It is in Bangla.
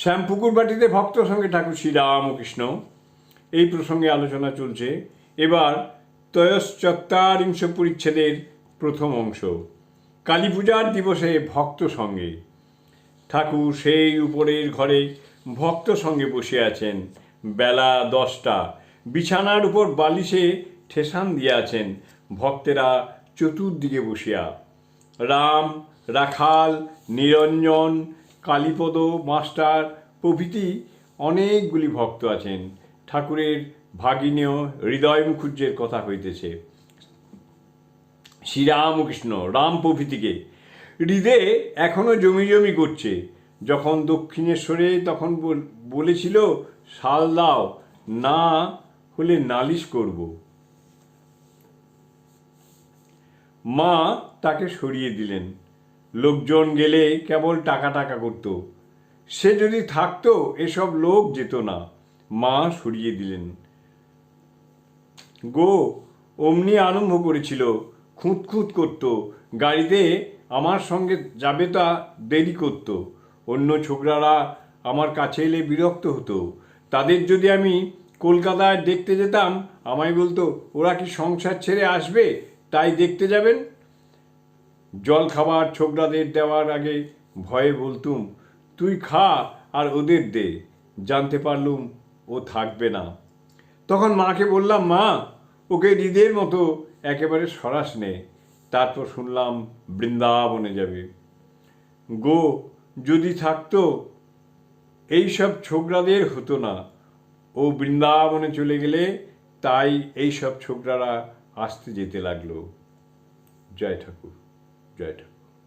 শ্যামপুকুর বাটিতে ভক্ত সঙ্গে ঠাকুর শ্রী রামকৃষ্ণ। এই প্রসঙ্গে আলোচনা চলছে। এবার তয়শ্চত্বারিংশ পরিচ্ছেদের প্রথম অংশ। কালী পূজার দিবসে ভক্ত সঙ্গে। ঠাকুর সেই উপরের ঘরে ভক্ত সঙ্গে বসে আছেন। বেলা দশটা। বিছানার উপর বালিশে ঠেসান দিয়ে আছেন ভক্তেরা চতুর্দিকে বসিয়া। রাম, রাখাল, নিরঞ্জন কালীপদ, মাস্টার প্রভৃতি অনেকগুলি ভক্ত আছেন। ঠাকুরের ভাগিনীয় হৃদয় মুখুজ্জের কথা হইতেছে। শ্রীরামকৃষ্ণ রাম প্রভৃতিকে হৃদে এখনও জমি জমি করছে যখন দক্ষিণেশ্বরে তখন বল- বলেছিল, শাল দাও, না হলে নালিশ করব। মা তাকে সরিয়ে দিলেন। লোকজন গেলে কেবল টাকা টাকা করত। সে যদি থাকতো, এসব লোক যেত না। মা সরিয়ে দিলেন। গো, অমনি আরম্ভ করেছিল খুঁত খুঁত করত। গাড়িতে আমার সঙ্গে যাবে তা দেরি করত। অন্য ছোকরারা আমার কাছে এলে বিরক্ত হতো। তাদের যদি আমি কলকাতায় দেখতে যেতাম, আমায় বলতো, ওরা কি সংসার ছেড়ে আসবে? তাই দেখতে যাবেন? জল খাবার ছোকরাদের দেওয়ার আগে ভয়ে বলতুম, তুই খা আর ওদের দে। জানতে পারলুম ও থাকবে না। তখন মাকে বললাম, মা, ওকে হৃদের মতো একেবারে সরাস নে। তারপর শুনলাম, বৃন্দাবনে যাবে। গো, যদি থাকতো এইসব ছোকরাদের হতো না। ও বৃন্দাবনে চলে গেলে তাই এইসব ছোকরারা আসতে যেতে লাগল। জয় ঠাকুর। Good.